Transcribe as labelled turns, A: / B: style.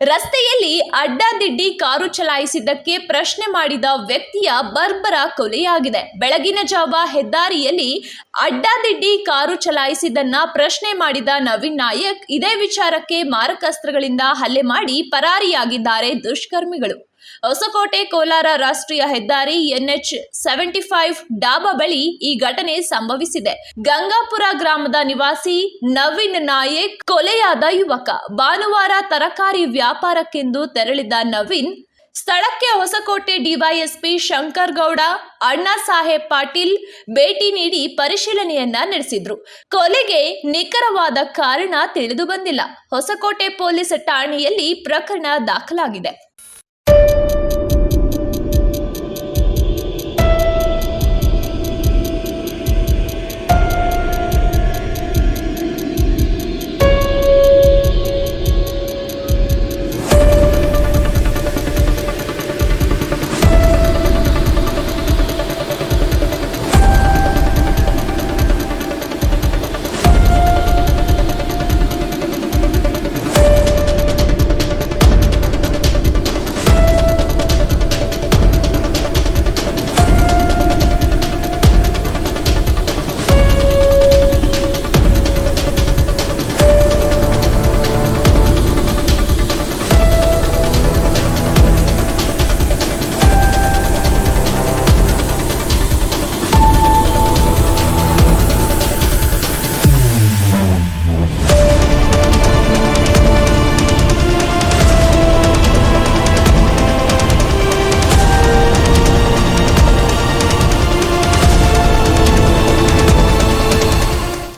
A: ರಸ್ತೆಯಲ್ಲಿ ಅಡ್ಡಾದಿಡ್ಡಿ ಕಾರು ಚಲಾಯಿಸಿದ್ದಕ್ಕೆ ಪ್ರಶ್ನೆ ಮಾಡಿದ ವ್ಯಕ್ತಿಯ ಬರ್ಬರ ಕೊಲೆಯಾಗಿದೆ. ಬೆಳಗಿನ ಜಾವ ಹೆದ್ದಾರಿಯಲ್ಲಿ ಅಡ್ಡಾದಿಡ್ಡಿ ಕಾರು ಚಲಾಯಿಸಿದ್ದನ್ನ ಪ್ರಶ್ನೆ ಮಾಡಿದ ನವೀನ್ ನಾಯಕ್, ಇದೇ ವಿಚಾರಕ್ಕೆ ಮಾರಕಾಸ್ತ್ರಗಳಿಂದ ಹಲ್ಲೆ ಮಾಡಿ ಪರಾರಿಯಾಗಿದ್ದಾರೆ ದುಷ್ಕರ್ಮಿಗಳು. ಹೊಸಕೋಟೆ ಕೋಲಾರ ರಾಷ್ಟ್ರೀಯ ಹೆದ್ದಾರಿ ಎನ್ಎಚ್ ಸೆವೆಂಟಿ ಫೈವ್ ಡಾಬಾ ಬಳಿ ಈ ಘಟನೆ ಸಂಭವಿಸಿದೆ. ಗಂಗಾಪುರ ಗ್ರಾಮದ ನಿವಾಸಿ ನವೀನ್ ನಾಯಕ್ ಕೊಲೆಯಾದ ಯುವಕ. ಭಾನುವಾರ ತರಕಾರಿ ವ್ಯಾಪಾರಕ್ಕೆಂದು ತೆರಳಿದ ನವೀನ್, ಸ್ಥಳಕ್ಕೆ ಹೊಸಕೋಟೆ ಡಿವೈಎಸ್ಪಿ ಶಂಕರ್ ಗೌಡ ಅಣ್ಣಾ ಸಾಹೇಬ್ ಪಾಟೀಲ್ ಭೇಟಿ ನೀಡಿ ಪರಿಶೀಲನೆಯನ್ನ ನಡೆಸಿದ್ರು. ಕೊಲೆಗೆ ನಿಖರವಾದ ಕಾರಣ ತಿಳಿದು ಬಂದಿಲ್ಲ. ಹೊಸಕೋಟೆ ಪೊಲೀಸ್ ಠಾಣೆಯಲ್ಲಿ ಪ್ರಕರಣ ದಾಖಲಾಗಿದೆ.